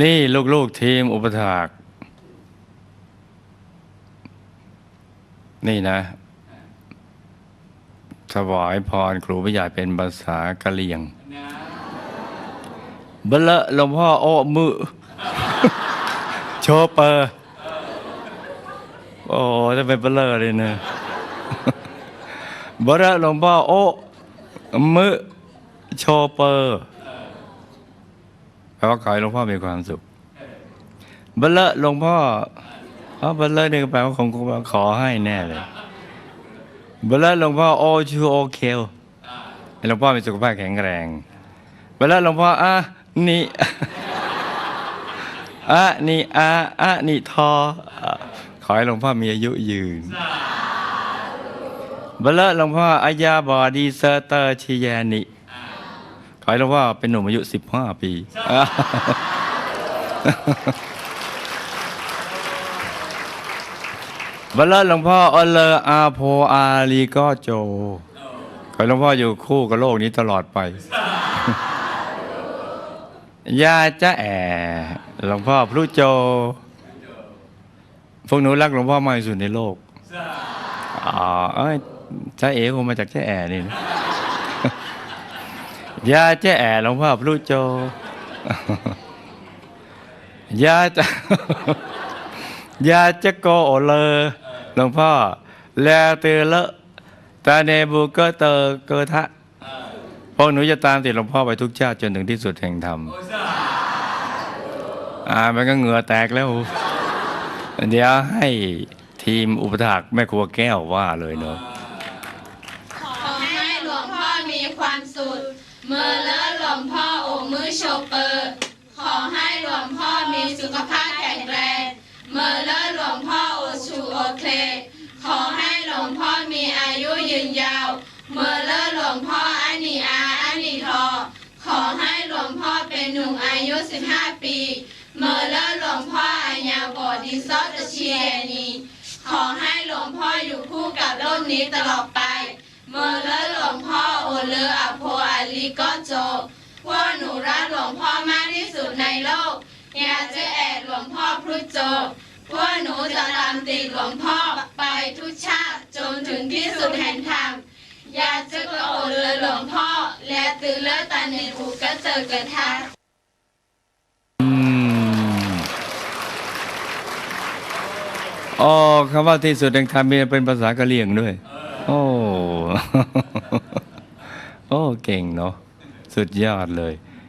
นี่ลูกๆทีมอุปถาก นี่นะถวายพรครูผู้ใหญ่เป็นภาษากะเหรี่ยงเบลอะหลวงพ่อโอ้มือ โชเปอร์ โอ้จะเป็นเบลอเลยนะเบลอะหลวงพ่อโอ้มือโชเปอร์ แปลว่าขอให้หลวงพ่อมีความสุขเบลอหลวงพ่ออ๋อเบลอะนี่ก็แปลว่าคงขอให้แน่เลยเบลเลอหลวงพ่อโอชูโอเคลหลวงพ่อมีสุขภาพแข็งแรงเบลเลอหลวงพ่ออะนี่อะนี่อะอะนี่ทอ ขอให้หลวงพ่อมีอายุยืนเบลอหลวงพ่ออายาบอดีเซอร์เตอร์ชิยานิ ขอให้หลวงพ่อเป็นหนุ่มอายุ15ปีอะเบลอหลวงพ่ออเลออาโพอาลีก็โจ ขอให้หลวงพ่ออยู่คู่กับโลกนี้ตลอดไป ยาจ้าแอหลวงพ่อพระโจ พวกหนูรักหลวงพ่อมากที่สุดในโลก อ๋อเอ้ยจ้าเอ๋คงมาจากจ้าแอนี่นะ ยาจ้แอหลวงพ่อพระโจยาจ้ายาจะโกโอเลอหลวงพ่อ แลเตอเลอะตาเนบูเกอเตอเกทะพวกหนูจะตามติดหลวงพ่อไปทุกชาติจนถึงที่สุดแห่งธรรมอ่ามันก็เหงื่อแตกแล้ว เดี๋ยวให้ทีมอุปถากแม่ครัวแก้วว่าเลยเนาะ ขอให้หลวงพ่อมีความสุข เมื่อเลอะหลวงพ่อโอมือโชเปอร์ ขอให้หลวงพ่อมีสุขภาพแข็งแรง เมื่อเลอะหลวงพ่อโอชูโอเคขอให้หลวงพ่อมีอายุยืนยาว เมื่อเลอะหลวงพ่ออันนีอาอันนีทอ ขอให้หลวงพ่อเป็นหนุ่มอายุ 15 ปี เมื่อเลอะหลวงพ่ออาญาบอดีซอตเชียนีขอให้หลวงพ่ออยู่คู่กับโลกนี้ตลอดไป เมื่อเลอะหลวงพ่อโอเลออโพ อาลีก็โจพวกหนูรักหลวงพ่อมากที่สุดในโลกอยากจะแอบหลวงพ่อพรุโจพวกหนูจะตามติดหลวงพ่อไปทุกชาติจนถึงที่สุดแห่งธรรมอยากจะกระโอเลอหลวงพ่อ และตื่นเลือตันในถูกกระเจอกระทะอืมอ๋อคำว่าที่สุดแห่งธรรมเป็นภาษากะเหรี่ยงด้วย โอ้ อ้เก่งเนาะสุดยอดเลย